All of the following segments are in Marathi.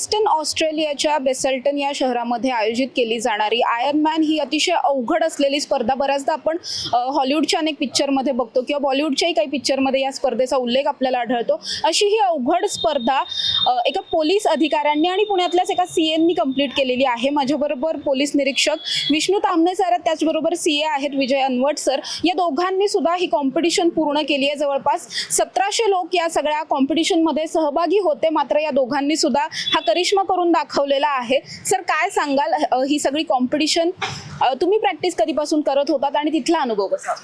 वेस्टर्न ऑस्ट्रेलियाच्या बेसल्टन या शहरामध्ये आयोजित केली जाणारी आयर्न मॅन ही अतिशय अवघड असलेली स्पर्धा. बऱ्याचदा आपण हॉलिवूडच्या अनेक पिक्चरमध्ये बघतो किंवा बॉलिवूडच्याही काही पिक्चरमध्ये या स्पर्धेचा उल्लेख आपल्याला आढळतो. अशी ही अवघड स्पर्धा एका पोलीस अधिकाऱ्यांनी आणि पुण्यातल्याच एका सी एननी कंप्लीट केलेली आहे. माझ्याबरोबर पोलीस निरीक्षक विष्णू तामने सर आहेत त्याचबरोबर सी ए आहेत विजय अनवट सर या दोघांनी सुद्धा ही कॉम्पिटिशन पूर्ण केली आहे. जवळपास सतराशे लोक या सगळ्या कॉम्पिटिशनमध्ये सहभागी होते. मात्र या दोघांनी सुद्धा हा करिश्मा करून दाखवलेला आहे. सर काय सांगाल? ही सगळी कॉम्पिटिशन तुम्ही प्रॅक्टिस कधीपासून करत होतात आणि तिथला अनुभव कसा?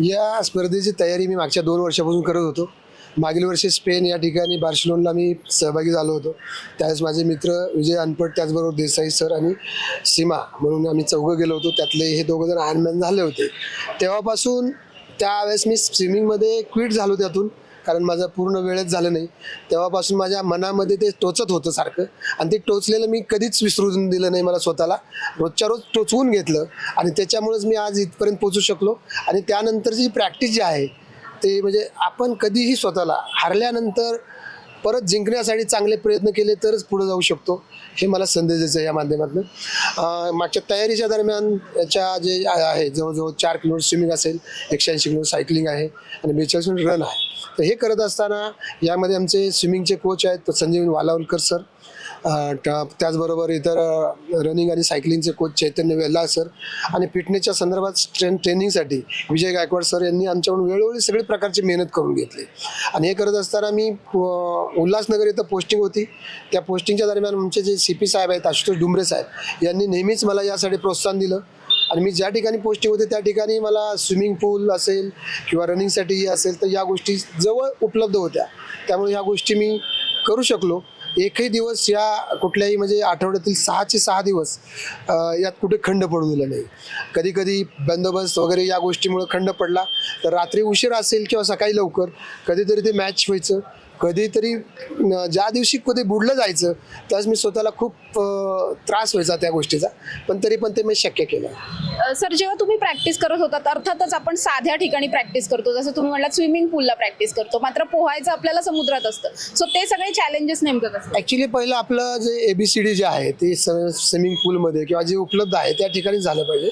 या स्पर्धेची तयारी मी मागच्या दोन वर्षापासून करत होतो. मागील वर्षी स्पेन या ठिकाणी बार्सिलोनला मी सहभागी झालो होतो. त्यावेळेस माझे मित्र विजय अनपट त्याचबरोबर देसाई सर आणि सीमा म्हणून आम्ही चौघं गेलो होतो. त्यातले हे दोघं जण आयर्नमॅन झाले होते. तेव्हापासून त्यावेळेस मी स्विमिंगमध्ये क्विट झालो त्यातून. कारण माझं पूर्ण वेळच झालं नाही. तेव्हापासून माझ्या मनामध्ये ते टोचत होतं सारखं. आणि ते टोचलेलं मी कधीच विसरून दिलं नाही मला स्वतःला. रोजच्या रोज टोचवून घेतलं आणि त्याच्यामुळेच मी आज इथपर्यंत पोचू शकलो. आणि त्यानंतरची प्रॅक्टिस जी आहे ते म्हणजे आपण कधीही स्वतःला हारल्यानंतर परत जिंकण्यासाठी चांगले प्रयत्न केले तरच पुढे जाऊ शकतो. हे मला संदेश द्यायचा आहे या माध्यमातून. मागच्या तयारीच्या दरम्यान याच्या जे आहे जवळजवळ चार किलोमीटर स्विमिंग असेल एकशे ऐंशी किलोमीटर सायकलिंग आहे आणि बेचाळीस किलोमीटर रन आहे. तर हे करत असताना यामध्ये आमचे स्विमिंगचे कोच आहेत संजीव वालावलकर सर. त्याचबरोबर इतर रनिंग आणि सायकलिंगचे कोच चैतन्य वेल्ला सर आणि फिटनेसच्या संदर्भात ट्रेन ट्रेनिंगसाठी विजय गायकवाड सर यांनी आमच्याकडून वेळोवेळी सगळे प्रकारची मेहनत करून घेतली. आणि हे करत असताना मी उल्हासनगर इथं पोस्टिंग होती. त्या पोस्टिंगच्या दरम्यान आमचे जे सी पी साहेब आहेत आशुतोष डुमरे साहेब यांनी नेहमीच मला यासाठी प्रोत्साहन दिलं. आणि मी ज्या ठिकाणी पोस्टिंग होते त्या ठिकाणी मला स्विमिंग पूल असेल किंवा रनिंगसाठी असेल तर या गोष्टी जवळ उपलब्ध होत्या. त्यामुळे ह्या गोष्टी मी करू शकलो. एकही दिवस या कुठल्याही म्हणजे आठवड्यातील सहाचे सहा दिवस यात कुठे खंड पडू दिला नाही. कधी कधी बंदोबस्त वगैरे या गोष्टीमुळे खंड पडला तर रात्री उशीर असेल किंवा सकाळी लवकर कधीतरी ते मॅच व्हायचं. कधीतरी ज्या दिवशी कधी बुडलं जायचं त्याच मी स्वतःला खूप त्रास व्हायचा त्या गोष्टीचा पण तरी पण ते मी शक्य केलं. सर जेव्हा तुम्ही प्रॅक्टिस करत होतात अर्थातच आपण साध्या ठिकाणी प्रॅक्टिस करतो. जसं तुम्ही म्हटलात स्विमिंग पूलला प्रॅक्टिस करतो. मात्र पोहायचं आपल्याला समुद्रात असतं. सो ते सगळे चॅलेंजेस नेमकं कसं? ॲक्च्युली पहिलं आपलं जे A B C D J आहे ते स्विमिंग पूलमध्ये किंवा जे उपलब्ध आहे त्या ठिकाणी झालं पाहिजे.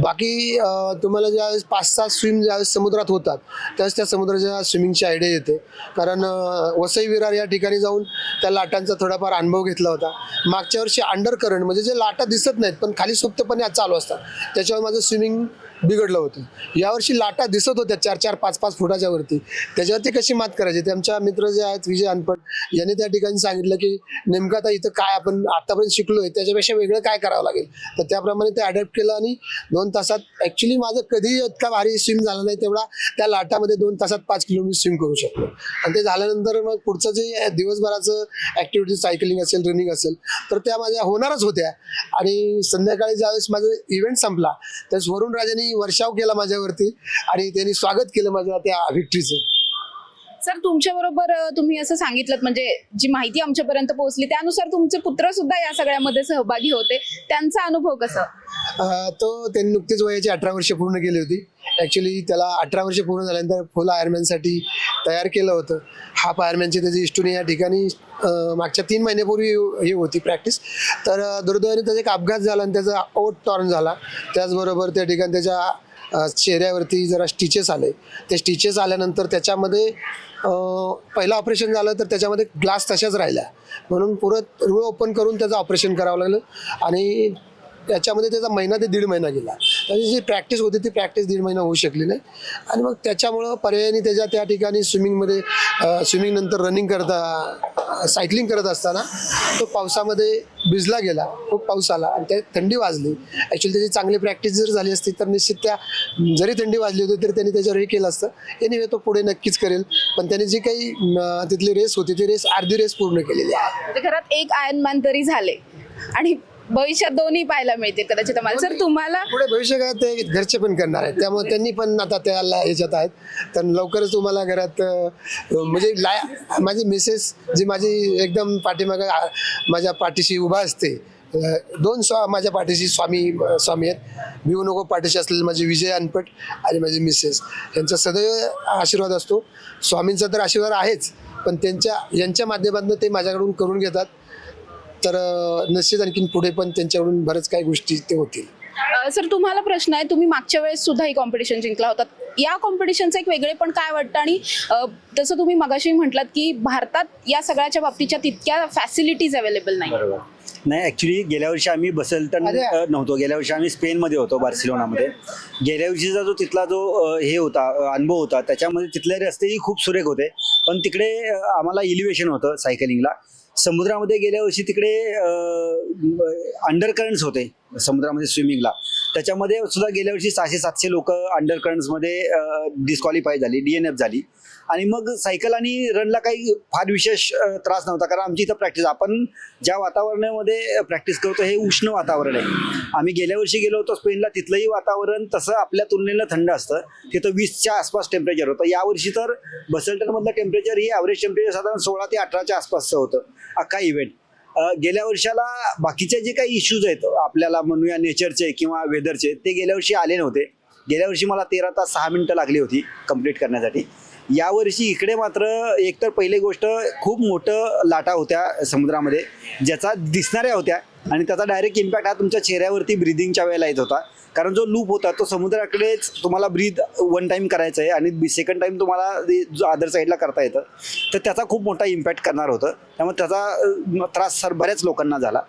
बाकी अं, तुम्हाला ज्यावेळेस पाच सहा स्विम ज्यावेळेस समुद्रात होतात त्यावेळेस त्या समुद्राच्या स्विमिंगची आयडिया येते. कारण अं, वसई विरार या ठिकाणी जाऊन त्या लाटांचा थोडाफार अनुभव घेतला होता. मागच्या वर्षी अंडर करंट म्हणजे जे लाटा दिसत नाहीत पण खाली सुप्तपणे चालू असतात. त्याच्यावर माझं स्विमिंग बिघडलं होतं. यावर्षी लाटा दिसत होत्या चार चार पाच पाच फुटाच्या वरती. त्याच्यावरती कशी मात करायची? ते आमच्या मित्र जे आहेत विजय अनपट यांनी त्या ठिकाणी सांगितलं की नेमकं आता इथं काय आपण आतापर्यंत शिकलोय त्याच्यापेक्षा वेगळं काय करावं लागेल? तर त्याप्रमाणे ते अडॅप्ट केलं आणि दोन तासात ॲक्च्युली माझं कधीही इतका भारी स्विम झाला नाही तेवढा त्या लाटामध्ये दोन तासात पाच किलोमीटर स्विम करू शकलो. आणि ते झाल्यानंतर मग पुढचं जे दिवसभराचं ॲक्टिव्हिटी सायकलिंग असेल रनिंग असेल तर त्या माझ्या होणारच होत्या. आणि संध्याकाळी ज्यावेळेस माझं इव्हेंट संपला त्यावेळेस वरुण राजांनी वर्षाव केला माझ्यावरती आणि त्यांनी स्वागत केलं माझ्या त्या व्हिक्ट्रीचं सर तुमच्या बरोबर तुम्ही असं सांगितलं म्हणजे जी माहिती आमच्यापर्यंत पोहोचली त्यानुसार तुमचे पुत्र सुद्धा या सगळ्यामध्ये सहभागी होते. त्यांचा अनुभव कसा? तो त्यांनी नुकतीच वयाची अठरा वर्ष पूर्ण केली होती. ॲक्च्युली त्याला अठरा वर्ष पूर्ण झाल्यानंतर फुल आयरमॅनसाठी तयार केलं होतं. हाफ आयरमॅनची त्याची इष्टुनी या ठिकाणी मागच्या तीन महिन्यापूर्वी हे होती प्रॅक्टिस तर दुर्दैवाने त्याचा एक अपघात झाला आणि त्याचा ओट टॉर्न झाला. त्याचबरोबर त्या ठिकाणी त्याच्या चेहऱ्यावरती जरा स्टिचेस आले. ते स्टिचेस आल्यानंतर त्याच्यामध्ये पहिलं ऑपरेशन झालं तर त्याच्यामध्ये ग्लास तशाच राहिल्या. म्हणून परत रूळ ओपन करून त्याचं ऑपरेशन करावं लागलं. आणि त्याच्यामध्ये त्याचा महिना ते दीड महिना गेला. त्याची जी प्रॅक्टिस होती ती प्रॅक्टिस दीड महिना होऊ शकली नाही. आणि मग त्याच्यामुळं पर्यायाने त्याच्या त्या ठिकाणी स्विमिंगमध्ये स्विमिंग नंतर रनिंग करता सायकलिंग करत असताना तो पावसामध्ये भिजला गेला. खूप पाऊस आला आणि त्या थंडी वाजली. ॲक्च्युली त्याची चांगली प्रॅक्टिस जर झाली असती तर निश्चित त्या जरी थंडी वाजली होती तरी त्यांनी त्याच्यावर हे केलं असतं. एनिवे तो पुढे नक्कीच करेल. पण त्याने जी काही तिथली रेस होती ती रेस अर्धी रेस पूर्ण केलेली आहे. म्हणजे घरात एक आयन मॅन तरी झाले. आणि भविष्यात दोन्ही पाहायला मिळते कदाचित आम्हाला. सर तुम्हाला? पुढे भविष्य काय ते घरचे पण करणार आहेत. त्यामुळे त्यांनी पण आता त्याला ह्याच्यात आहेत. तर लवकरच तुम्हाला घरात म्हणजे लाय माझी मिसेस जी माझी एकदम पाठीमागं माझ्या पाठीशी उभा असते. दोन स्वा माझ्या पाठीशी स्वामी स्वामी आहेत. भिवू नको पाठीशी असलेले माझे विजय अनपट आणि माझी मिसेस. यांचा सदैव आशीर्वाद असतो. स्वामींचा तर आशीर्वाद आहेच. पण त्यांच्या यांच्या माध्यमातून ते माझ्याकडून करून घेतात. तर निश्चित आणखीन पुढे पण त्यांच्याकडून बऱ्याच काही गोष्टी ते होतील. सर तुम्हाला प्रश्न आहे तुम्ही मागच्या वेळेस सुद्धा ही कॉम्पिटिशन जिंकला होता. या कॉम्पिटिशनचं एक वेगळे पण काय वाटतं? आणि तसं तुम्ही मगाशी म्हटलात की भारतात या सगळ्याच्या बाबतीच्या तितक्या फॅसिलिटीज अवेलेबल नाही बरोबर. नाही ॲक्च्युली गेल्या वर्षी आम्ही बसल्टन नव्हतो. गेल्या वर्षी आम्ही स्पेनमध्ये होतो बार्सिलोनामध्ये. गेल्या वर्षीचा जो तिथला जो हे होता अनुभव होता त्याच्यामध्ये तिथले रस्तेही खूप सुरेख होते. पण तिकडे आम्हाला इलिव्हेशन होतं सायकलिंगला समुद्रामध्ये गेल्या वर्षी तिकडे अंडर करंट्स होते समुद्रामध्ये स्विमिंगला त्याच्यामध्ये सुद्धा गेल्या वर्षी सहाशे सातशे लोक अंडर करंट्समध्ये डिस्क्वालिफाय झाली डी एन एफ झाली. आणि मग सायकल आणि रनला काही फार विशेष त्रास नव्हता. कारण आमची इथं प्रॅक्टिस आपण ज्या वातावरणामध्ये प्रॅक्टिस करतो हे उष्ण वातावरण आहे. आम्ही गेल्या वर्षी गेलो होतो स्पेनला तिथलंही वातावरण तसं आपल्या तुलनेनं थंड असतं. तिथं वीसच्या आसपास टेम्परेचर होतं. यावर्षी तर बसल्टनमधलं टेम्परेचर हे ॲव्हरेज टेम्परेचर साधारण सोळा ते अठराच्या आसपासचं होतं. अख्खा इव्हेंट गेल्या वर्षाला बाकीचे जे काही इश्यूज आहेत आपल्याला म्हणूया नेचरचे किंवा वेदरचे ते गेल्या वर्षी आले नव्हते. गेल्या वर्षी मला तेरा तास सहा मिनटं लागली होती कंप्लीट करण्यासाठी. यावर्षी इकडे मात्र एकतर पहिली गोष्ट खूप मोठं लाटा होत्या समुद्रामध्ये ज्याचा दिसणाऱ्या होत्या आणि त्याचा डायरेक्ट इम्पॅक्ट हा तुमच्या चेहऱ्यावरती ब्रिदिंगच्या वेळेला येत होता. कारण जो लूप होता तो समुद्राकडेच तुम्हाला ब्रीद वन टाईम करायचं आहे आणि सेकंड टाईम तुम्हाला जो अदर साईडला करता येतं तर त्याचा खूप मोठा इम्पॅक्ट करणार होतं. त्यामुळे त्याचा त्रास सर बऱ्याच लोकांना झाला.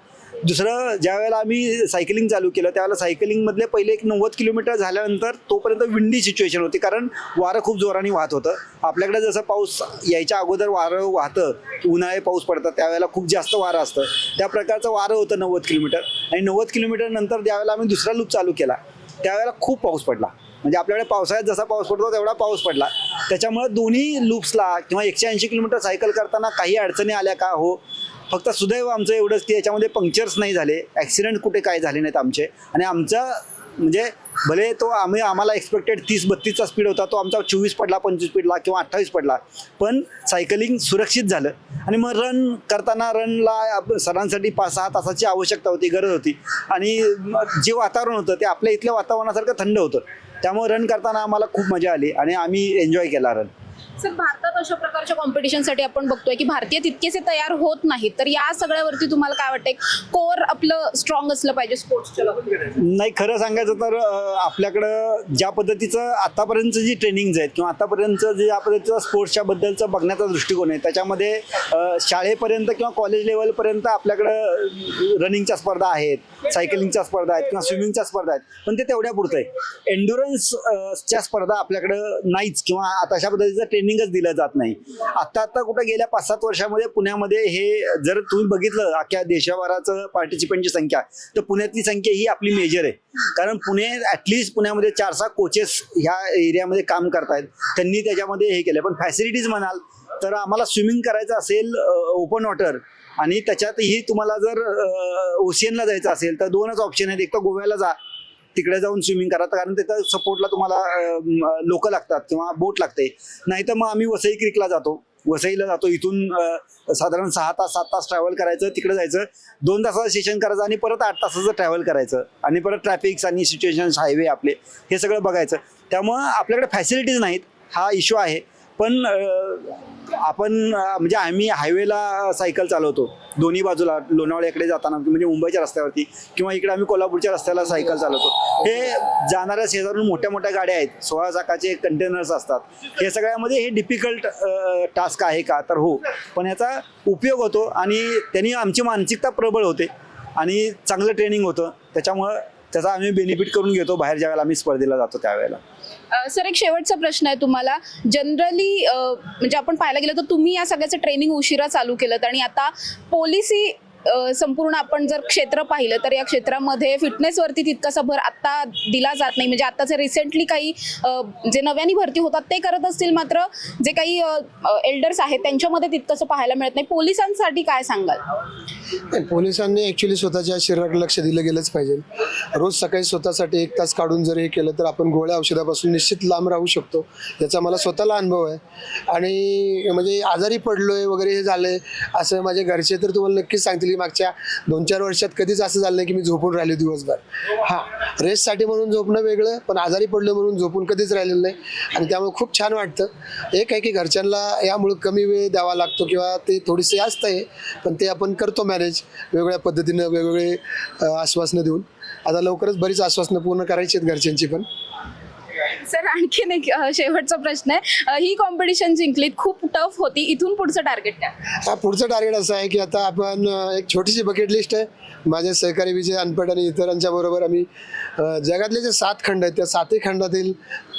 दुसरं ज्या वेळेला आम्ही सायकलिंग चालू केलं त्यावेळेला सायकलिंगमधले पहिले एक नव्वद किलोमीटर झाल्यानंतर तोपर्यंत विंडी सिच्युएशन होती. कारण वारं खूप जोराने वाहत होतं. आपल्याकडे जसं पाऊस यायच्या अगोदर वारं वाहतं उन्हाळे पाऊस पडतात त्यावेळेला खूप जास्त वारं असतं. त्या प्रकारचं वारं होतं नव्वद किलोमीटर. आणि नव्वद किलोमीटर नंतर ज्यावेळेला आम्ही दुसरा लूप चालू केला त्यावेळेला खूप पाऊस पडला. म्हणजे आपल्याकडे पावसाळ्यात जसा पाऊस पडतो तेवढा पाऊस पडला. त्याच्यामुळे दोन्ही लूप्सला किंवा एकशे ऐंशी किलोमीटर सायकल करताना काही अडचणी आल्या का? हो. फक्त सुदैव आमचं एवढंच की याच्यामध्ये पंक्चर्स नाही झाले. ॲक्सिडेंट कुठे काय झाले नाहीत आमचे. आणि आमचा म्हणजे भले तो आम्ही आम्हाला एक्सपेक्टेड तीस बत्तीसचा स्पीड होता तो आमचा चोवीस पडला पंचवीस पडला किंवा अठ्ठावीस पडला. पण सायकलिंग सुरक्षित झालं. आणि मग रन करताना रनला सरांसाठी पाच सहा तासाची आवश्यकता होती गरज होती. आणि मग जे वातावरण होतं ते आपल्या इथल्या वातावरणासारखं थंड होतं. त्यामुळे रन करताना आम्हाला खूप मजा आली आणि आम्ही एन्जॉय केला रन सर भारतात अशा प्रकारच्या कॉम्पिटिशनसाठी आपण बघतोय की भारतीय तितकेसे तयार होत नाहीत. तर या सगळ्यावरती तुम्हाला काय वाटतंय? कोर आपलं स्ट्रॉंग असलं पाहिजे स्पोर्ट्सच्या नाही खरं सांगायचं तर आपल्याकडं ज्या पद्धतीचं आतापर्यंत जी ट्रेनिंग्ज आहेत किंवा आतापर्यंत जे ज्या पद्धतीचं स्पोर्ट्सच्या बद्दलचं बघण्याचा दृष्टिकोन आहे त्याच्यामध्ये शाळेपर्यंत किंवा कॉलेज लेवलपर्यंत आपल्याकडं रनिंगच्या स्पर्धा आहेत सायकलिंगच्या स्पर्धा आहेत किंवा स्विमिंगच्या स्पर्धा आहेत. पण ते तेवढ्या पुरतं आहे एन्ड्युरन्सच्या स्पर्धा आपल्याकडं नाहीच किंवा आता अशा पद्धतीचं ट्रेनिंग ट्रेनिंगच दिलं जात नाही. आत्ता आत्ता कुठं गेल्या पाच सात वर्षामध्ये पुण्यामध्ये हे जर तुम्ही बघितलं अख्ख्या देशभराचं पार्टिसिपंटची संख्या तर पुण्यातली संख्या ही आपली मेजर आहे. कारण पुणे ॲटलिस्ट पुण्यामध्ये चार सहा कोचेस ह्या एरियामध्ये काम करतायत. त्यांनी त्याच्यामध्ये हे केलं पण फॅसिलिटीज म्हणाल तर आम्हाला स्विमिंग करायचं असेल ओपन वॉटर आणि त्याच्यातही तुम्हाला जर ओशियनला जायचं असेल तर दोनच ऑप्शन आहेत. एक तर गोव्याला जा तिकडे जाऊन स्विमिंग करा कारण तिथं सपोर्टला तुम्हाला लोक लागतात किंवा बोट लागते. नाही तर मग आम्ही वसई क्रिकला जातो. वसईला जातो. इथून साधारण सहा तास सात तास ट्रॅव्हल करायचं तिकडे जायचं. दोन तासाचं सेशन करायचं आणि परत आठ तासाचं ट्रॅव्हल करायचं. आणि परत ट्रॅफिक्स आणि सिच्युएशन्स हायवे आपले हे सगळं बघायचं. त्यामुळं आपल्याकडे फॅसिलिटीज नाहीत. हा इश्यू आहे. पण आपण म्हणजे आम्ही हायवेला सायकल चालवतो. दोन्ही बाजूला लोणावळ्याकडे जाताना म्हणजे मुंबईच्या रस्त्यावरती किंवा इकडे आम्ही कोल्हापूरच्या रस्त्याला सायकल चालवतो. हे जाणाऱ्या शेजारून मोठ्या मोठ्या गाड्या आहेत. सोळा चाकाचे कंटेनर्स असतात. हे सगळ्यामध्ये हे डिफिकल्ट टास्क आहे का? तर हो. पण याचा उपयोग होतो आणि त्यांनी आमची मानसिकता प्रबळ होते आणि चांगलं ट्रेनिंग होतं. त्याच्यामुळं त्याचा आम्ही बेनिफिट करून घेतो बाहेर ज्यावेळेला आम्ही स्पर्धेला जातो त्यावेळेला सर एक शेवटचा प्रश्न आहे तुम्हाला. जनरली म्हणजे आपण पाहायला गेलं तर तुम्ही या सगळ्याचं ट्रेनिंग उशिरा चालू केलं आणि आता पोलिसी संपूर्ण आपण जर क्षेत्र पाहिलं तर या क्षेत्रामध्ये फिटनेसवरती तितकासा भर आत्ता दिला जात नाही. म्हणजे आत्ताचे रिसेंटली काही जे नव्याने भरती होतात ते करत असतील मात्र जे काही एल्डर्स आहेत त्यांच्यामध्ये तितकंसं पाहायला मिळत नाही. पोलिसांसाठी काय सांगाल? नाही, पोलिसांनी ॲक्च्युली स्वतःच्या शरीराकडे लक्ष दिलं गेलंच पाहिजे. रोज सकाळी स्वतःसाठी एक तास काढून जर हे केलं तर आपण गोळ्या औषधापासून निश्चित लांब राहू शकतो. याचा मला स्वतःला अनुभव आहे. आणि म्हणजे आजारी पडलोय वगैरे हे झालंय असं माझ्या घरचे तर तुम्हाला नक्कीच सांगतील की मागच्या दोन चार वर्षात कधीच असं झालं नाही की मी झोपून राहिलो दिवसभर. हां रेस्टसाठी म्हणून झोपणं वेगळं पण आजारी पडलं म्हणून झोपून कधीच राहिलेलं नाही. आणि त्यामुळे खूप छान वाटतं. एक आहे की घरच्यांना यामुळे कमी वेळ द्यावा लागतो किंवा ते थोडीसे असतं आहे पण ते आपण करतो मॅनेज वेगवेगळ्या पद्धतीनं वेगवेगळे आश्वासनं देऊन. आता लवकरच बरीच आश्वासनं पूर्ण करायची आहेत घरच्यांची पण. सर आणखीन एक शेवटचा प्रश्न आहे. ही कॉम्पिटिशन जिंकलीत खूप टफ होती. इथून पुढचं टार्गेट काय? हा पुढचं टार्गेट असं आहे की आता आपण एक छोटीशी बकेट लिस्ट आहे. माझे सहकारी विजय अनपट आणि इतरांच्या बरोबर आम्ही जगातले जे सात खंड आहेत त्या सातही खंडातील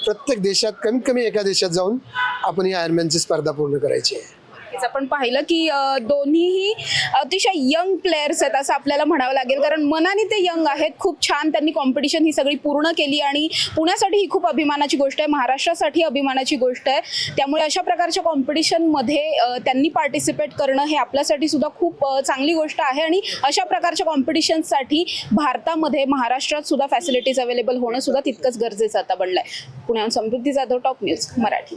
प्रत्येक देशात कमीत कमी एका देशात जाऊन आपण ही आयरमॅनची स्पर्धा पूर्ण करायची आहे. नक्कीच. आपण पाहिलं की दोन्हीही अतिशय यंग प्लेयर्स आहेत असं आपल्याला म्हणावं लागेल. कारण मनाने ते यंग आहेत. खूप छान त्यांनी कॉम्पिटिशन ही सगळी पूर्ण केली आणि पुण्यासाठी ही खूप अभिमानाची गोष्ट आहे. महाराष्ट्रासाठी अभिमानाची गोष्ट आहे. त्यामुळे अशा प्रकारच्या कॉम्पिटिशनमध्ये त्यांनी पार्टिसिपेट करणं हे आपल्यासाठी सुद्धा खूप चांगली गोष्ट आहे. आणि अशा प्रकारच्या कॉम्पिटिशनसाठी भारतामध्ये महाराष्ट्रात सुद्धा फॅसिलिटीज अवेलेबल होणं सुद्धा तितकंच गरजेचं आता बनलं आहे पुण्याहून Samruddhi Jadhav top news Marathi.